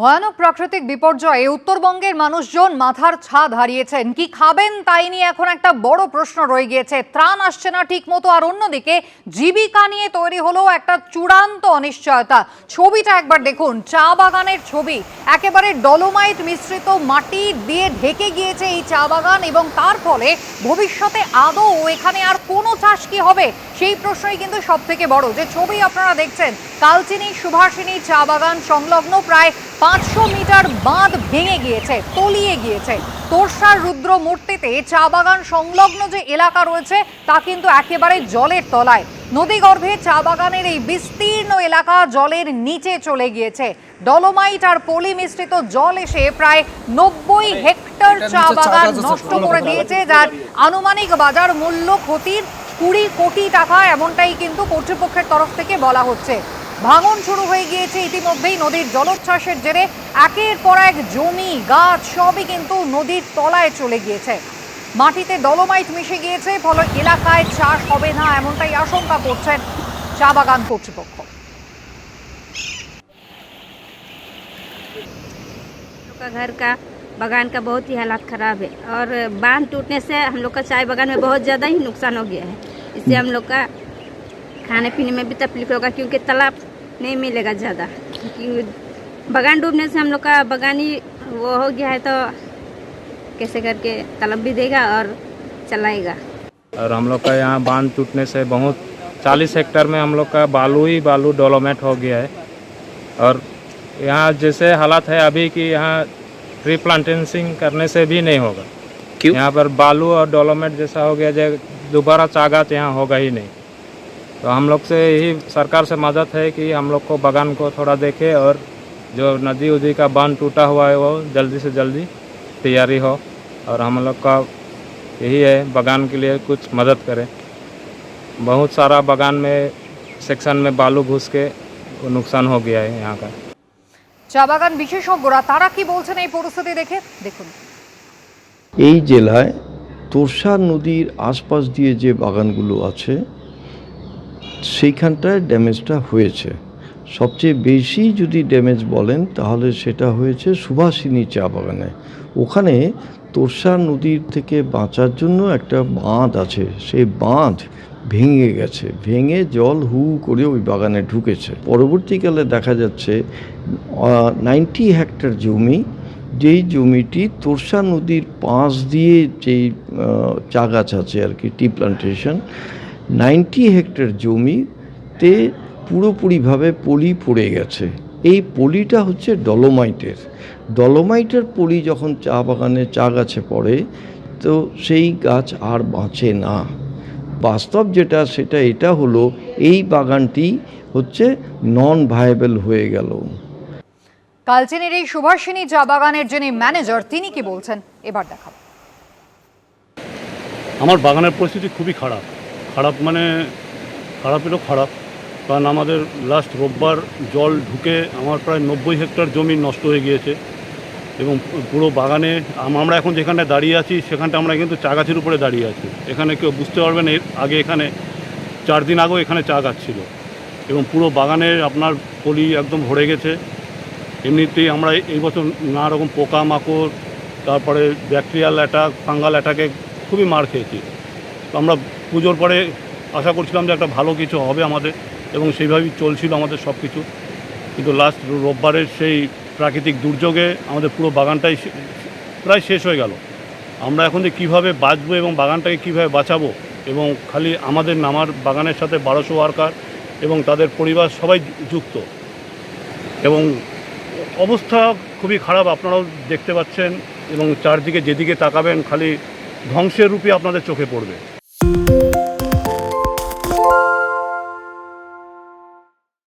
ভয়ানক প্রাকৃতিক বিপর্যয়ে উত্তরবঙ্গের মানুষজন মাথার ছাদ হারিয়েছেন। কি খাবেন তাই নিয়ে এখন একটা বড় প্রশ্ন রয়ে গিয়েছে। ত্রাণ আসছে না ঠিক মতো আর অন্যদিকে জীবিকা নিয়ে তৈরি হলো একটা চূড়ান্ত অনিশ্চয়তা। ছবিটা একবার দেখুন, চা বাগানের ছবি। একেবারে ডলোমাইট মিশ্রিত মাটি দিয়ে ঢেকে গিয়েছে এই চা বাগান এবং তার ফলে ভবিষ্যতে আদৌ এখানে আর কোনো চাষ কি হবে? সেই প্রশ্নই কিন্তু সব থেকে বড়। যে ছবি আপনারা দেখছেন কালচিনি সুভাষিনী চা বাগান সংলগ্ন প্রায় পাঁচশো মিটার বাঁধ ভেঙে গিয়েছে তলিয়ে গিয়েছে। তোরসার রুদ্র মূর্তিতে চা বাগান সংলগ্ন যে এলাকা রয়েছে তা কিন্তু একেবারে জলের তলায়। নদীগর্ভে চা বাগানের এই বিস্তীর্ণ এলাকা জলের নিচে চলে গিয়েছে। ডলোমাইট আর পলি মিশ্রিত জল এসে প্রায় নব্বই হেক্টর চা বাগান নষ্ট করে দিয়েছে যার আনুমানিক বাজার মূল্য ক্ষতির কুড়ি কোটি টাকা এমনটাই কিন্তু কর্তৃপক্ষের তরফ থেকে বলা হচ্ছে। ভাঙন শুরু হয়ে গিয়েছে ইতিমধ্যেই নদীর জলোচ্ছ্বাসের জেরে একের পর এক জমি গাছ সবই কিন্তু নদীর তলায় চলে গিয়েছে মাটিতে ডলোমাইট মিশে গিয়েছে ফলে এলাকায় চাষ হবে না এমনটাই আশঙ্কা করছেন চা বাগান কর্তৃপক্ষ लोग का घर का बागान का बहुत ही हालात ख़राब है और बांध टूटने से हम लोग का चाय बागान में बहुत ज़्यादा ही नुकसान हो गया है इससे हम लोग का खाने पीने में भी तकलीफ होगा क्योंकि तालाब नहीं मिलेगा ज़्यादा क्योंकि बागान डूबने से हम लोग का बागानी वो हो गया है तो कैसे करके तलब भी देगा और चलाएगा। और हम लोग का यहाँ बाँध टूटने से बहुत चालीस हेक्टर में हम लोग का बालू ही बालू डेवलपमेंट हो गया है। और यहाँ जैसे हालात है अभी कि यहाँ ट्री प्लांटेंसिंग करने से भी नहीं होगा। क्यों? यहाँ पर बालू और डेवलपमेंट जैसा हो गया जो दोबारा चागात यहाँ होगा ही नहीं। तो हम लोग से यही सरकार से मदद है कि हम लोग को बागान को थोड़ा देखे और जो नदी उदी का बांध टूटा हुआ है वो जल्दी से जल्दी तैयारी हो और हम लोग का यही है बागान के लिए कुछ मदद करें बहुत सारा बागान में सेक्शन में बालू घुस के वो नुकसान हो गया है यहाँ का চা বাগান বিশেষজ্ঞরা তারা কি বলছেন এই পরিস্থিতি দেখে দেখুন এই জেলায় তোরসা নদীর আশপাশ দিয়ে যে বাগানগুলো আছে সেইখানটায় ড্যামেজটা হয়েছে। সবচেয়ে বেশি যদি ড্যামেজ বলেন, তাহলে সেটা হয়েছে সুভাষিনী চা বাগানে। ওখানে তোরসা নদীর থেকে বাঁচার জন্য একটা বাঁধ আছে। সেই বাঁধ ভেঙে গেছে। ভেঙে জল হু করে ওই বাগানে ঢুকেছে। পরবর্তীকালে দেখা যাচ্ছে নাইনটি হেক্টর জমি। যেই জমিটি তোরসা নদীর পাশ দিয়ে যেই চা গাছ আছে আর কি, টি প্লান্টেশন নাইনটি হেক্টর জমিতে পুরোপুরিভাবে পলি পড়ে গেছে। এই পলিটা হচ্ছে ডলোমাইটের। ডলোমাইটের পলি যখন চা বাগানে চা গাছে পড়ে তো সেই গাছ আর বাঁচে না। বাস্তব যেটা সেটা এটা হলো এই বাগানটি হচ্ছে নন ভায়াবেল হয়ে গেল। কালচিনির এই সুভাষিনী চা বাগানের যিনি ম্যানেজার তিনি কি বলছেন? এবার দেখাবো। আমার বাগানের পরিস্থিতি খুবই খারাপ। খারাপ মানে খারাপেরও খারাপ। কারণ আমাদের লাস্ট রোববার জল ঢুকে আমার প্রায় নব্বই হেক্টর জমি নষ্ট হয়ে গিয়েছে এবং পুরো বাগানে আমরা এখন যেখানটায় দাঁড়িয়ে আছি, সেখানটা আমরা কিন্তু চা গাছের উপরে দাঁড়িয়ে আছি। এখানে কেউ বুঝতে পারবেন এর আগে এখানে চার দিন আগেও এখানে চা গাছ ছিল। এবং পুরো বাগানে আপনার পলি একদম ভরে গেছে। এমনিতেই আমরা এই বছর নানা রকম পোকামাকড়, তারপরে ব্যাকটেরিয়াল অ্যাটাক ফাঙ্গাল অ্যাটাকে খুবই মার খেয়েছি। তো আমরা পুজোর পরে আশা করছিলাম যে একটা ভালো কিছু হবে আমাদের এবং সেইভাবেই চলছিল আমাদের সব কিছু। কিন্তু লাস্ট রোববারের সেই প্রাকৃতিক দুর্যোগে আমাদের পুরো বাগানটাই প্রায় শেষ হয়ে গেল। আমরা এখন যে কীভাবে বাঁচবো এবং বাগানটাকে কীভাবে বাঁচাবো এবং খালি আমাদের নামার বাগানের সাথে বারোশো ওয়ার্কার এবং তাদের পরিবার সবাই যুক্ত। এবং অবস্থা খুবই খারাপ, আপনারাও দেখতে পাচ্ছেন এবং চারদিকে যেদিকে তাকাবেন খালি ধ্বংসের রূপে আপনাদের চোখে পড়বে।